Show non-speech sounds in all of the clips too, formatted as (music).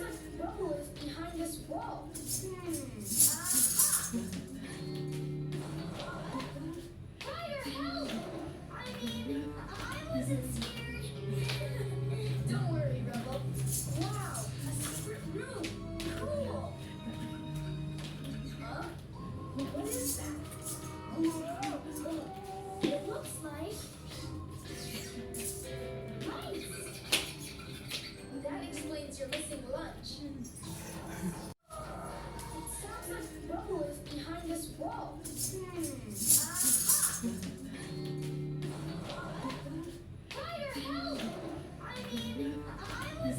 is behind this wall. Help! I mean, I wasn't scared. Don't worry. Wow, a secret room. Cool. Huh? What is that? It looks like. That explains your missing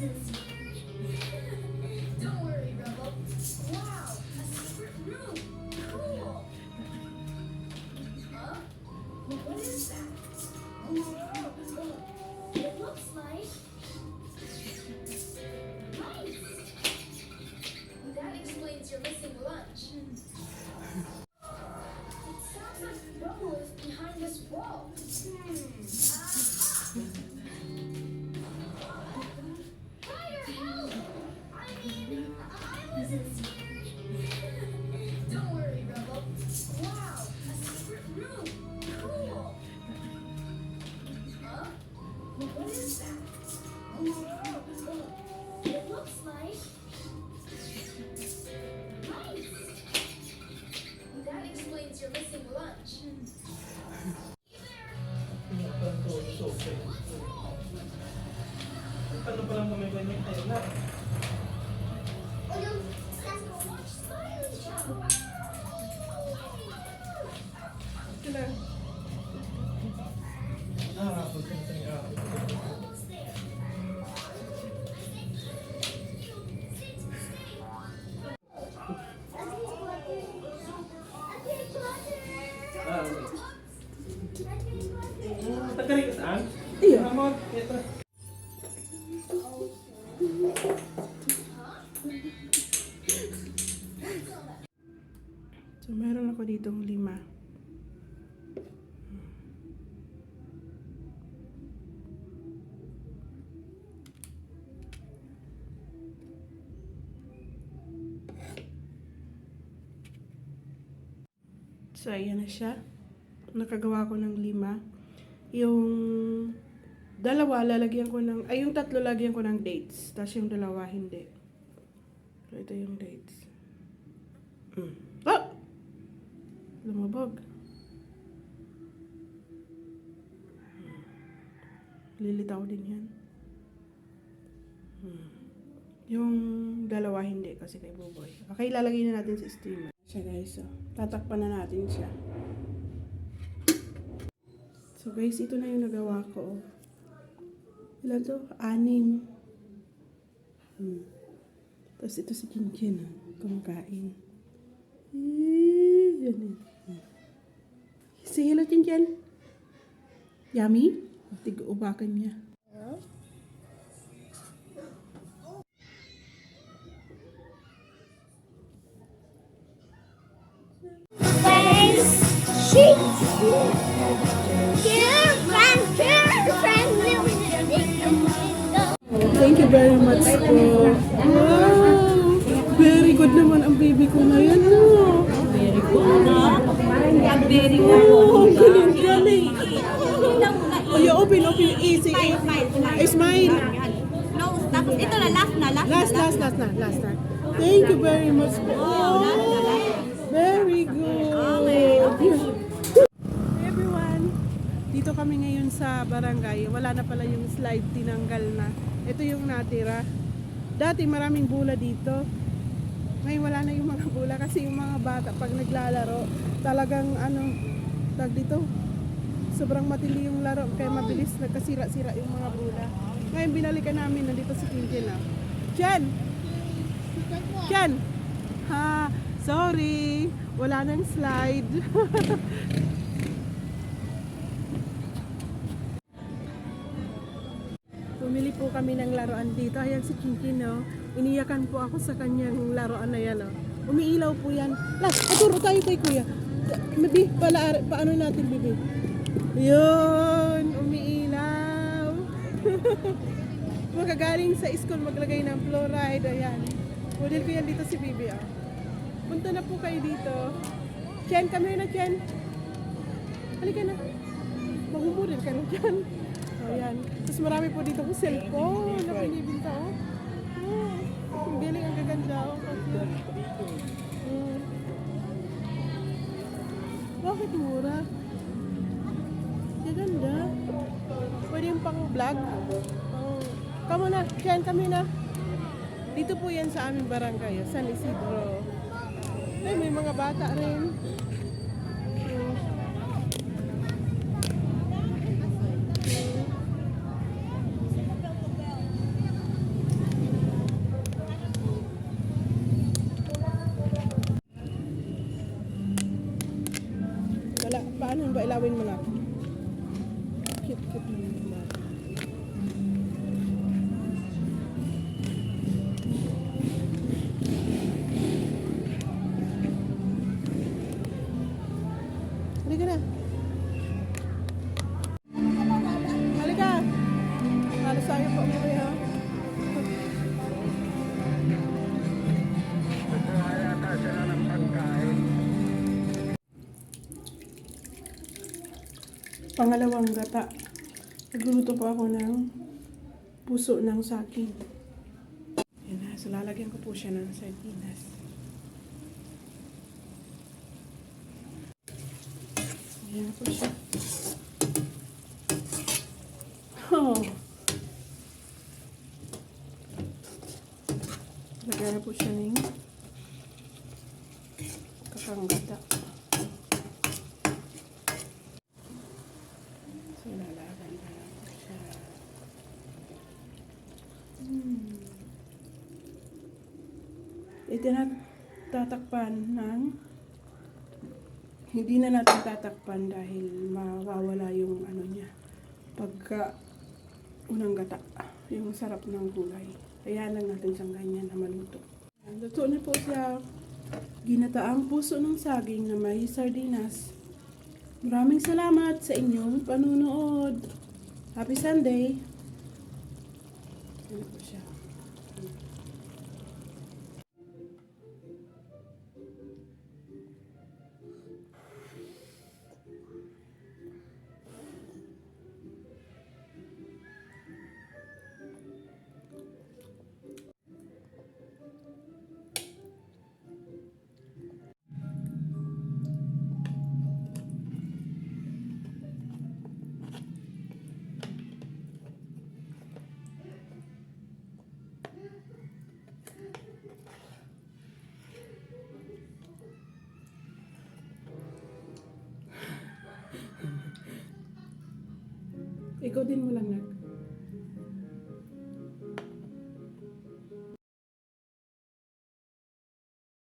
Don't worry. Wow, a secret room. Cool. Huh? What is that? It looks like mice. That explains your missing lunch. Ano pa lang kami ganyan tayo na? Ah. Almost there. Ah, okay. Tagarin ka saan? Iyo. Amor, ito. So, meron ako ditong lima. So, ayan na siya. Nakagawa ko ng lima. Yung dalawa, lalagyan ko ng, ay yung tatlo, lagyan ko ng dates. Tapos yung dalawa, hindi. So, ito yung dates. Mm. Ah! Lumabog. Lilitaw din yan. Hmm. Yung dalawa hindi kasi kay Buboy. Okay, lalagay na natin sa steamer. Siya guys, so, tatakpan na natin siya. So guys, ito na yung nagawa ko. Ilan to? Anim. Hmm. Tapos ito si Kinchin, ah, kumakain. Eh, yan yan. Say hello, Kinchin. Yummy? Tig-ubakan niya. Face sheets. Dear very much po. Wow! Very good naman ang baby ko na yan, no? Very good. Very good. Oh, ang galing-galing. Oh, you open, open, easy. Eh, smile. No, tapos ito na, last na, last, Last, last, last na, last na. Thank you very much po. Oh, very good. Everyone, dito kami ngayon sa barangay. Wala na pala yung slide, tinanggal na. Ito yung natira. Dati maraming bula dito. Ngayon wala na yung mga bula kasi yung mga bata pag naglalaro, talagang ano, tag dito, sobrang matindi yung laro kaya mabilis nagkasira-sira yung mga bula. Ngayon binalikan namin, nandito si Kinkin ah. Jen! Jen! Ha, sorry, wala nang slide. (laughs) kami ng laruan dito. Ayan si Kinkin, no? Iniyakan po ako sa kanyang laruan na yan, no? Umiilaw po yan. Las, aturo tayo kay kuya. Bibi, pala, paano natin, bibi? Yun, umiilaw. (laughs) magagaling sa school maglagay ng fluoride. Ayan. Model ko yan dito si Bibi. Ah. Punta na po kayo dito. Chen, kami na Chen. Halika na. Magmumodel ka na dyan. O yan. Tapos marami po dito kong cellphone na pinibinta. Oh. Oh. Ang galing ang gaganda. Oh. Kasi, mm. Bakit mura? Gaganda. Pwede yung pang vlog. Oh. Kamo na, Chen, kami na. Dito po yan sa aming barangay, oh, San Isidro. Ay, may mga bata rin. Pangalawang gata. Nagluluto po ako ng puso ng saging. Yan na, so lalagyan ko po siya ng sardinas. Yan na po siya. Oh. Lagyan na po siya ng kakanggata. So, lalagan na lang po siya. Hmm. Ito na tatakpan ng hindi na natin tatakpan dahil mawawala yung ano niya pagka unang gata yung sarap ng gulay. Kaya lang natin siyang ganyan na maluto. Luto na po siya. Ginataang puso ng saging na may sardinas. Maraming salamat sa inyong panunood happy sunday! Ano po siya ikaw din mo lang nag